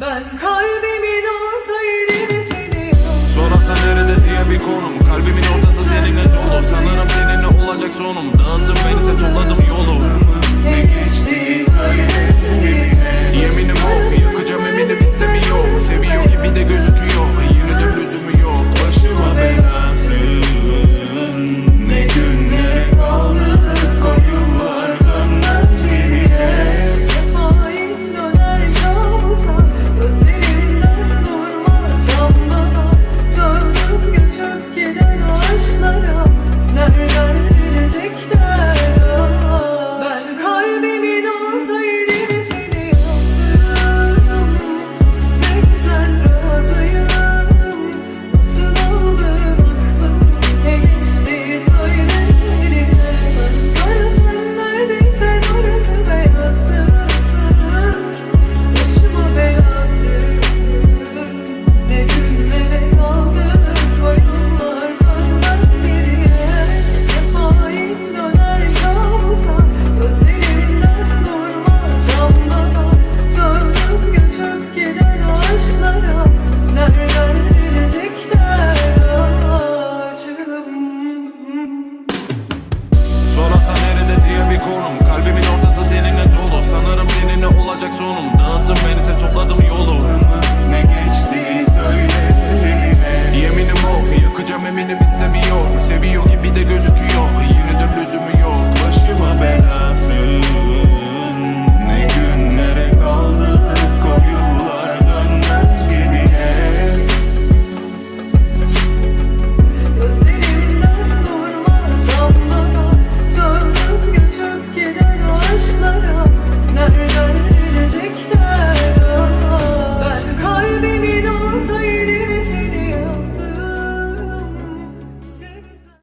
Ben kalbimin orta yerini seni Sorarsa nerede diye bir konum. Kalbimin ortası seninle dolu. Sanırım seninle olacak sonum. Dağıttın beni sen topladım yolu. Bekle Sorarsan nerede diye bir konum. Kalbimin ortası seninle dolu. Sanırım seninle olacak sonum.